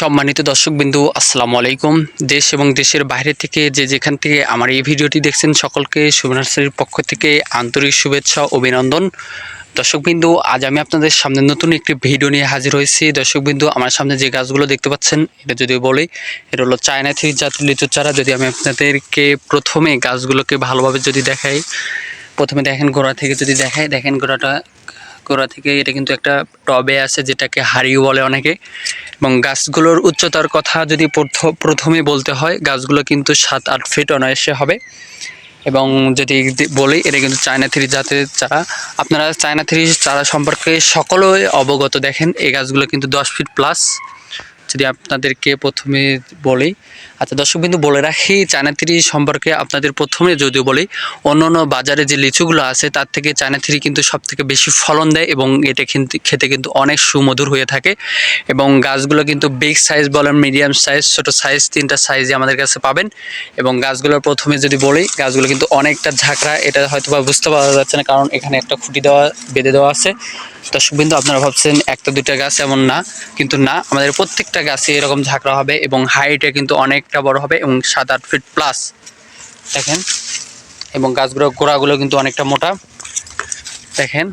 সম্মানিত দর্শকবিন্দু, আসসালামু আলাইকুম। দেশ এবং দেশের বাইরে থেকে যে যেখান থেকে আমার এই ভিডিওটি দেখছেন, সকলকে শুভনার্সারির পক্ষ থেকে আন্তরিক শুভেচ্ছা, অভিনন্দন। দর্শকবিন্দু, আজ আমি আপনাদের সামনে নতুন একটি ভিডিও নিয়ে হাজির হয়েছি। দর্শকবিন্দু, আমার সামনে যে গাছগুলো দেখতে পাচ্ছেন, এটা যদি বলি, এটা হলো চায়না থ্রি জাতের লিচু চারা। যদি আমি আপনাদেরকে প্রথমে গাছগুলোকে ভালোভাবে যদি দেখাই, প্রথমে দেখেন গোড়া থেকে যদি দেখাই, দেখেন গোড়াটা গোড়া থেকে এটা কিন্তু একটা টবে আছে যেটাকে হাড়ি বলে অনেকে। এবং গাছগুলোর উচ্চতার কথা যদি প্রথ- প্রথমে বলতে হয়, গাছগুলো কিন্তু সাত, আট ফিট অনায়াসে হবে। এবং যদি বলি, এটা কিন্তু চায়না থ্রি জাতের চারা। আপনারা চায়না থ্রি চারা সম্পর্কে সকলেই অবগত দেখেন, এই গাছগুলো কিন্তু দশ ফিট প্লাস যদি আপনাদেরকে প্রথমে বলি আচ্ছা দর্শক বিন্দু, বলে রাখি চায়না থ্রি সম্পর্কে আপনাদের প্রথমে যদিও বলি, অন্য অন্য বাজারে যে লিচুগুলো আছে, তার থেকে চায়না থ্রি কিন্তু সব থেকে বেশি ফলন দেয় এবং এটা কিন্তু, খেতে কিন্তু অনেক সুমধুর হয়ে থাকে এবং গাছগুলো কিন্তু বিগ সাইজ বলেন মিডিয়াম সাইজ ছোট সাইজ তিনটা সাইজে আমাদের কাছে পাবেন এবং গাছগুলোর প্রথমে যদি বলি, গাছগুলো কিন্তু অনেকটা ঝাঁকড়া, এটা হয়তো বা বুঝতে পারা যাচ্ছে না কারণ এখানে একটা খুঁটি দেওয়া, বেঁধে দেওয়া আছে। দর্শক বিন্দু, আপনারা ভাবছেন একটা দুইটা গাছ এমন না, কিন্তু না, আমাদের প্রত্যেকটা গাছে এরকম ঝাঁকড়া হবে এবং হাইটে কিন্তু অনেকটা বড় হবে এবং সাত, আট ফিট প্লাস দেখেন, এবং গাছগুলোর গোড়াগুলো কিন্তু অনেকটা মোটা। দেখেন।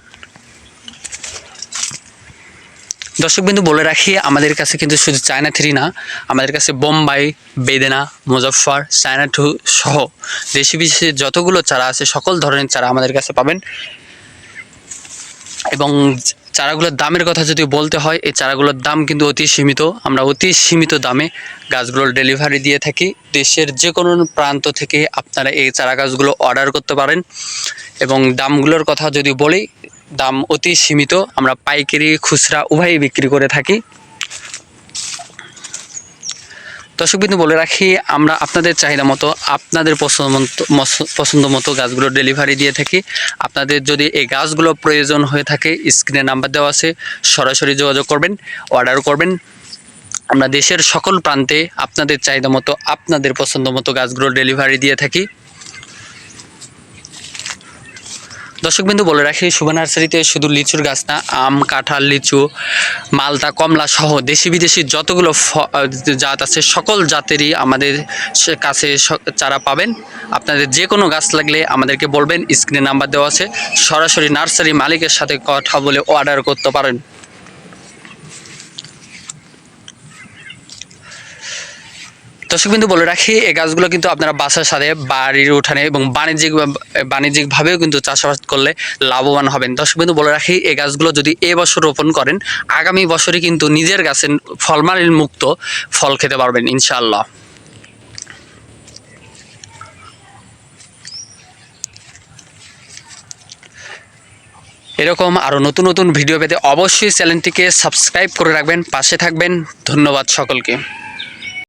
দর্শকবিন্দু বলে রাখি, আমাদের কাছে কিন্তু শুধু চায়না থ্রি না, আমাদের কাছে বোম্বাই, বেদেনা, মুজফ্ফর, চায়না টু সহ। দেশি বিদেশি যতগুলো চারা আছে, সকল ধরনের চারা আমাদের কাছে পাবেন। এবং চারাগুলোর দামের কথা যদি বলতে হয়, এই চারাগুলোর দাম কিন্তু অতি সীমিত। আমরা অতি সীমিত দামে গাছগুলোর ডেলিভারি দিয়ে থাকি। দেশের যে কোনো প্রান্ত থেকে আপনারা এই চারা গাছগুলো অর্ডার করতে পারেন। এবং দামগুলোর কথা যদি বলি, দাম অতি সীমিত। আমরা পাইকারি খুচরা উভয়ই বিক্রি করে থাকি। দর্শক বিন্দু বলে রাখি, আমরা আপনাদের চাহিদা মতো, আপনাদের পছন্দ পছন্দ মতো গাছগুলো ডেলিভারি দিয়ে থাকি। আপনাদের যদি এই গাছগুলো প্রয়োজন হয়ে থাকে স্ক্রিনে নাম্বার দেওয়া আছে, সরাসরি যোগাযোগ করবেন অর্ডার করবেন। আমরা দেশের সকল প্রান্তে আপনাদের চাহিদা মতো, আপনাদের পছন্দ মতো গাছগুলো ডেলিভারি দিয়ে থাকি। দর্শকবিন্দু, বলে রাখি শুভ নার্সারিতে শুধু লিচুর গাছ না, আম, কাঁঠাল, লিচু মালতা কমলা সহ দেশি বিদেশি যতগুলো জাত আছে, সকল জাতেরই আমাদের কাছে চারা পাবেন। আপনাদের যে কোনো গাছ লাগলে আমাদেরকে বলবেন, স্ক্রিনে নাম্বার দেওয়া আছে। সরাসরি নার্সারি মালিকের সাথে কথা বলে অর্ডার করতে পারেন। দর্শকবিন্দু বলে রাখি, এই গাছগুলো কিন্তু আপনারা বাসার সাথে বাড়ির উঠানে এবং বাণিজ্যিক বাণিজ্যিকভাবেও কিন্তু চাষাবাদ করলে লাভবান হবেন। দর্শকবিন্দু বলে রাখি, এই গাছগুলো যদি এ বছর রোপণ করেন, আগামী বছরই কিন্তু নিজের গাছের ফলমারিল মুক্ত ফল খেতে পারবেন, ইনশাআল্লাহ। এরকম আরও নতুন নতুন ভিডিও পেতে অবশ্যই চ্যানেলটিকে সাবস্ক্রাইব করে রাখবেন, পাশে থাকবেন। ধন্যবাদ সকলকে।